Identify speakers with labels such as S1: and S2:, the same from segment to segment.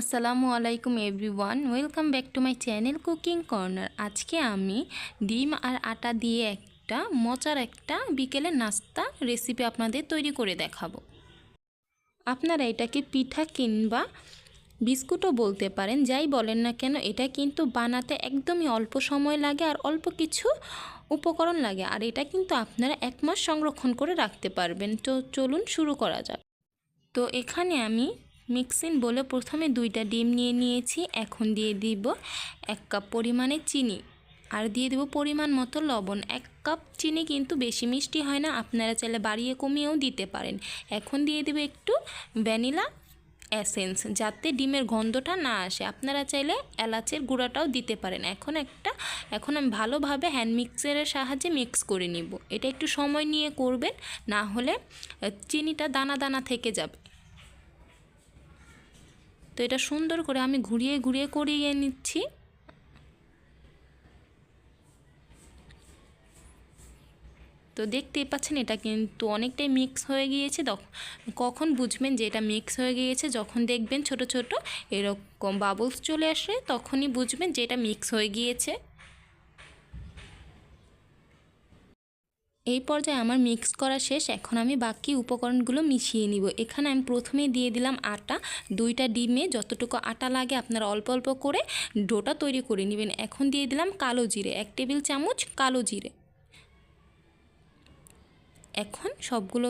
S1: আসসালামু আলাইকুম everyone, welcome back to my channel cooking corner. আজকে আমি ডিম আর আটা দিয়ে একটা মজার একটা বিকেলে নাস্তা রেসিপি আপনাদের তৈরি করে দেখাবো। আপনারা এটাকে পিঠা কিংবা বিস্কুটও বলতে পারেন, যাই বলেন না কেন, এটা কিন্তু বানাতে একদমই অল্প সময় লাগে আর অল্প কিছু উপকরণ লাগে, আর এটা কিন্তু আপনারা এক মাস সংরক্ষণ করে রাখতে পারবেন। তো চলুন শুরু করা যাক। তো এখানে আমি মিক্সিং বলে প্রথমে দুইটা ডিম নিয়ে নিয়েছি, এখন দিয়ে দিব এক কাপ পরিমাণে চিনি। আর দিয়ে দেবো পরিমাণ মতো লবণ। এক কাপ চিনি কিন্তু বেশি মিষ্টি হয় না, আপনারা চাইলে বাড়িয়ে কমিয়েও দিতে পারেন। এখন দিয়ে দেবো একটু ভ্যানিলা এসেন্স, যাতে ডিমের গন্ধটা না আসে। আপনারা চাইলে এলাচের গুঁড়াটাও দিতে পারেন। এখন একটা, এখন আমি ভালোভাবে হ্যান্ড মিক্সারের সাহায্যে মিক্স করে নিব। এটা একটু সময় নিয়ে করবেন, না হলে চিনিটা দানা দানা থেকে যাবে। তো এটা সুন্দর করে আমি ঘুরিয়ে ঘুরিয়ে করিয়ে নিচ্ছি। তো দেখতেই পাচ্ছেন এটা কিন্তু অনেকটাই মিক্স হয়ে গিয়েছে। কখন বুঝবেন যে এটা মিক্স হয়ে গিয়েছে? যখন দেখবেন ছোট ছোট এরকম বাবলস চলে আসে, তখনই বুঝবেন যে এটা মিক্স হয়ে গিয়েছে। এই পর্যায়ে আমার মিক্স করা শেষ। এখন আমি বাকি উপকরণগুলো মিশিয়ে নিব। এখানে আমি প্রথমে দিয়ে দিলাম আটা। দুইটা ডিমে যতটুকু আটা লাগে আপনারা অল্প অল্প করে ডোটা তৈরি করে নেবেন। এখন দিয়ে দিলাম কালো জিরে, এক টেবিল চামচ কালো জিরে। এখন সবগুলো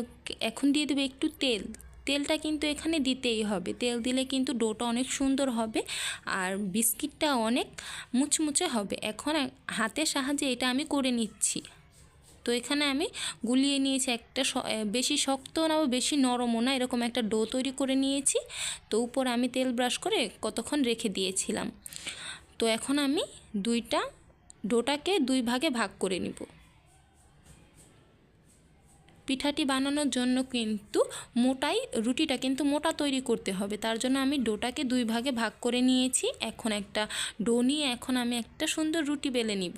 S1: এখন দিয়ে দেবে একটু তেল। তেলটা কিন্তু এখানে দিতেই হবে। তেল দিলে কিন্তু ডোটা অনেক সুন্দর হবে আর বিস্কিটটা অনেক মুচমুচে হবে। এখন হাতের সাহায্যে এটা আমি করে নিচ্ছি। তো এখানে আমি গুলিয়ে নিয়েছি একটা বেশি শক্ত না বা বেশি নরমও না, এরকম একটা ডো তৈরি করে নিয়েছি। তো উপরে আমি তেল ব্রাশ করে কতক্ষণ রেখে দিয়েছিলাম। তো এখন আমি দুইটা ডোটাকে দুই ভাগে ভাগ করে নিব। পিঠাটি বানানোর জন্য কিন্তু মোটাই, রুটিটা কিন্তু মোটা তৈরি করতে হবে। তার জন্য আমি ডোটাকে দুই ভাগে ভাগ করে নিয়েছি। এখন একটা ডো নিয়ে এখন আমি একটা সুন্দর রুটি বেলে নিব।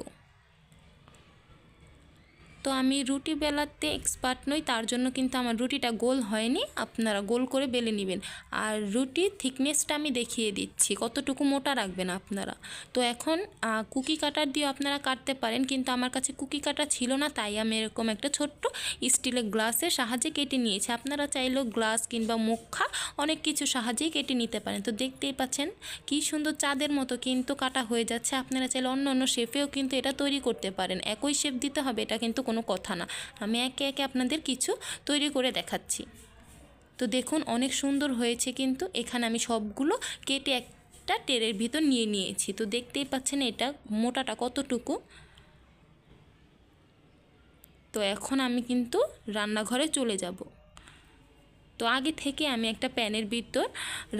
S1: তো আমি রুটি বেলাতে এক্সপার্ট নই, তার জন্য কিন্তু আমার রুটিটা গোল হয়নি, আপনারা গোল করে বেলে নেবেন। আর রুটি থিকনেসটা আমি দেখিয়ে দিচ্ছি, কতটুকু মোটা রাখবেন আপনারা। তো এখন কুকি কাটার দিয়ে আপনারা কাটতে পারেন, কিন্তু আমার কাছে কুকি কাটা ছিল না, তাই আমি এরকম একটা ছোট্ট স্টিলের গ্লাসের সাহায্যে কেটে নিয়েছি। আপনারা চাইলেও গ্লাস কিংবা মুখা অনেক কিছু সাহায্যেই কেটে নিতে পারেন। তো দেখতেই পাচ্ছেন, কি সুন্দর চাঁদের মতো কিন্তু কাটা হয়ে যাচ্ছে। আপনারা চাইলে অন্য অন্য শেপেও কিন্তু এটা তৈরি করতে পারেন। একই শেপ দিতে হবে, এটা কিন্তু কোনো কোনো কথা না। আমি একে একে আপনাদের কিছু তৈরি করে দেখাচ্ছি। তো দেখুন, অনেক সুন্দর হয়েছে কিন্তু এখানে আমি সবগুলো কেটে একটা টেরের ভিতর নিয়ে নিয়েছি। তো দেখতেই পাচ্ছেন এটা মোটাটা কতটুকু। তো এখন আমি কিন্তু রান্নাঘরে চলে যাব। তো আগে থেকে আমি একটা প্যানের ভিতর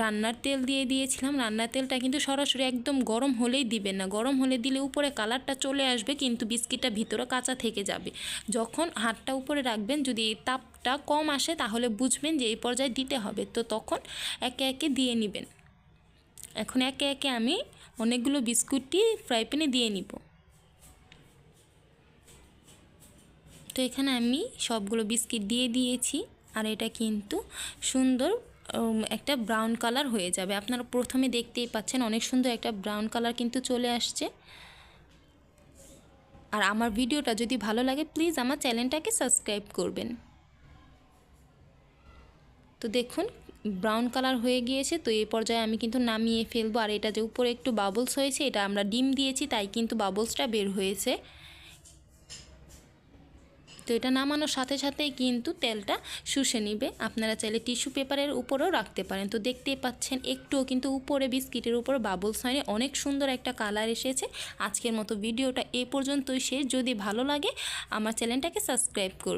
S1: রান্নার তেল দিয়ে দিয়েছিলাম। রান্নার তেলটা কিন্তু সরাসরি একদম গরম হলেই দিবেন না। গরম হলে দিলে উপরে কালারটা চলে আসবে, কিন্তু বিস্কিটটা ভিতরে কাঁচা থেকে যাবে। যখন হাতটা উপরে রাখবেন, যদি এই তাপটা কম আসে, তাহলে বুঝবেন যে এই পর্যায়ে দিতে হবে। তো তখন একে একে দিয়ে নেবেন। এখন একে একে আমি অনেকগুলো বিস্কুটটি ফ্রাই প্যানে দিয়ে নিব। তো এখানে আমি সবগুলো বিস্কিট দিয়ে দিয়েছি। আর এটা কিন্তু সুন্দর একটা ব্রাউন কালার হয়ে যাবে। আপনারা প্রথমে দেখতেই পাচ্ছেন অনেক সুন্দর একটা ব্রাউন কালার কিন্তু চলে আসছে। আর আমার ভিডিওটা যদি ভালো লাগে প্লিজ আমার চ্যানেলটাকে সাবস্ক্রাইব করবেন। তো দেখুন ব্রাউন কালার হয়ে গিয়েছে, তো এই পর্যায়ে আমি কিন্তু নামিয়ে ফেলব। আর এটা যে উপরে একটু বাবলস হয়েছে, এটা আমরা ডিম দিয়েছি, তাই কিন্তু বাবলসটা বের হয়েছে। তো এটা নামানোর সাথে সাথেই কিন্তু তেলটা শুষে নিবে। আপনারা চাইলে টিস্যু পেপারের উপরেও রাখতে পারেন। তো দেখতে পাচ্ছেন, একটুও কিন্তু উপরে বিস্কিটের উপর বাবলস হয়নি। অনেক সুন্দর একটা কালার এসেছে। আজকের মতো ভিডিওটা এ পর্যন্তই শেষ। যদি ভালো লাগে, আমার চ্যানেলটাকে সাবস্ক্রাইব করবে।